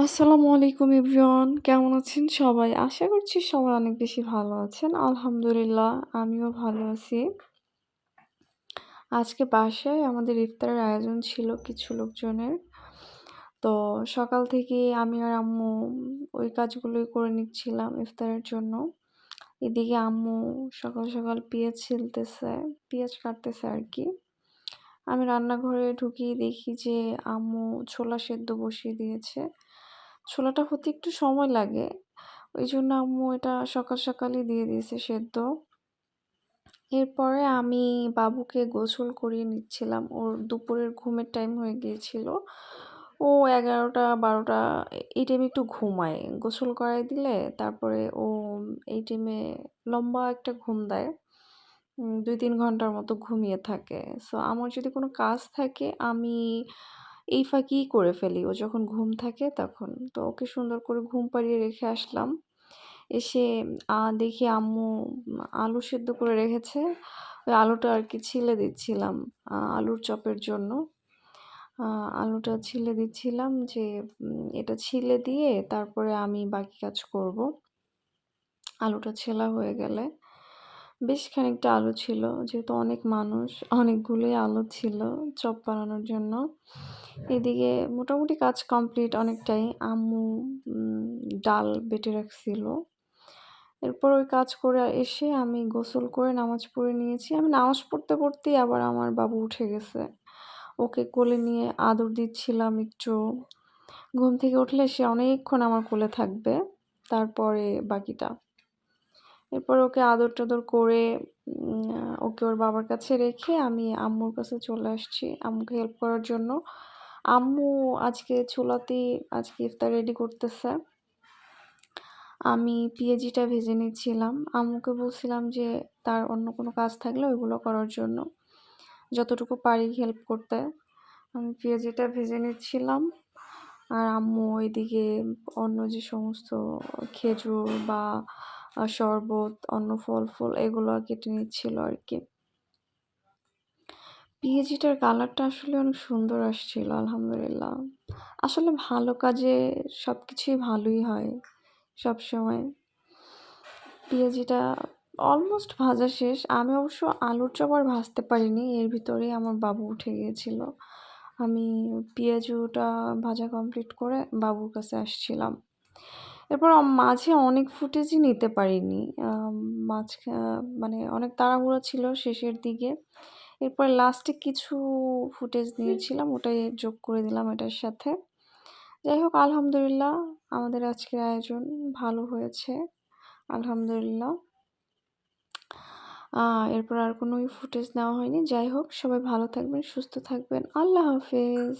আসসালামু আলাইকুম এভরিওয়ান কেমন আছেন সবাই? আশা করছি সবাই অনেক বেশি ভালো আছেন। আলহামদুলিল্লাহ আমিও ভালো আছি। আজকে বাসায় আমাদের ইফতারের আয়োজন ছিল কিছু লোকজনের। তো সকাল থেকে আমি আর আম্মু ওই কাজগুলোই করে নিচ্ছিলাম ইফতারের জন্য। এদিকে আম্মু সকাল, সকাল পেঁয়াজ ছিলতেছে, পেঁয়াজ কাটতেছে আর কি আমি রান্নাঘরে ঢুকিয়ে দেখি যে আম্মু ছোলা সেদ্ধ বসিয়ে দিয়েছে। ছোলাটা হতে একটু সময় লাগে। ওই জন্য আম্মু এটা সকাল সকালই দিয়ে দিয়েছে সেদ্ধ। এরপরে আমি বাবুকে গোসল করিয়ে নিচ্ছিলাম। ওর দুপুরের ঘুমের টাইম হয়ে গিয়েছিল। ও ১১টা ১২টা এই টাইমে একটু ঘুমায়। গোসল করায় দিলে তারপরে ও এই টাইমে লম্বা একটা ঘুম দেয়। দুই ২-৩ ঘণ্টার মতো ঘুমিয়ে থাকে। সো আমার যদি কোনো কাজ থাকে, আমি এই ফাঁকেই করে ফেলি। ও যখন ঘুম থাকে তখন। তো ওকে সুন্দর করে ঘুম পাড়িয়ে রেখে আসলাম। এসে দেখি আম্মু আলু সেদ্ধ করে রেখেছে। ওই আলুটা আর কি ছিলে দিচ্ছিলাম আলুর চপের জন্য। আলুটা ছিলে দিচ্ছিলাম যে এটা ছিলে দিয়ে তারপরে আমি বাকি কাজ করব। আলুটা ছেলা হয়ে গেলে বেশ খানিকটা আলু ছিল। যেহেতু অনেক মানুষ, অনেকগুলোই আলু ছিল চপ বানানোর জন্য। এদিকে মোটামুটি কাজ কমপ্লিট অনেকটাই। আম্মু ডাল বেটে রাখছিল। এরপর ওই কাজ করে এসে আমি গোসল করে নামাজ পড়ে নিয়েছি। আমি নামাজ পড়তে, পড়তেই আবার আমার বাবু উঠে গেছে। ওকে কোলে নিয়ে আদর দিচ্ছিলাম একটু। ঘুম থেকে উঠলে সে অনেকক্ষণ আমার কোলে থাকবে। তারপরে বাকিটা। এরপর ওকে আদর-টাদর করে ওকে ওর বাবার কাছে রেখে আমি আম্মুর কাছে চলে আসছি আম্মুকে হেল্প করার জন্য। আম্মু আজকে চুলাতেই আজকে ইফতার রেডি করতেছে। আমি পেঁয়াজিটা ভেজে নিচ্ছিলাম। আম্মুকে বলছিলাম যে তার অন্য কোনো কাজ থাকলে ওইগুলো করার জন্য। যতটুকু পারি হেল্প করতে। আমি পেঁয়াজিটা ভেজে নিচ্ছিলাম। আর আম্মু ওইদিকে অন্য যে সমস্ত খেজুর বা শরবত, অন্য ফল-ফুল এগুলো কেটে নিচ্ছিল আর কি পেঁয়াজিটার কালারটা আসলে অনেক সুন্দর আসছিল আলহামদুলিল্লাহ। আসলে ভালো কাজে সব কিছুই ভালোই হয় সবসময়। পেঁয়াজিটা অলমোস্ট ভাজা শেষ। আমি অবশ্য আলুর চপ আর ভাজতে পারিনি। এর ভিতরেই আমার বাবু উঠে গিয়েছিল। আমি পেঁয়াজুটা ভাজা কমপ্লিট করে বাবুর কাছে আসছিলাম। এরপর মাঝে অনেক ফুটেজই নিতে পারিনি। আ মাঝখা মানে অনেক তাড়াহুড়ো ছিল শেষের দিকে। এরপর লাস্টে কিছু ফুটেজ নিয়েছিলাম ওটাই যোগ করে দিলাম এটার সাথে। যাই হোক আলহামদুলিল্লাহ আমাদের আজকের আয়োজন ভালো হয়েছে। আলহামদুলিল্লাহ। এরপর আর কোনো ফুটেজ নেওয়া হয়নি। যাই হোক সবাই ভালো থাকবেন, সুস্থ থাকবেন। আল্লাহ হাফেজ।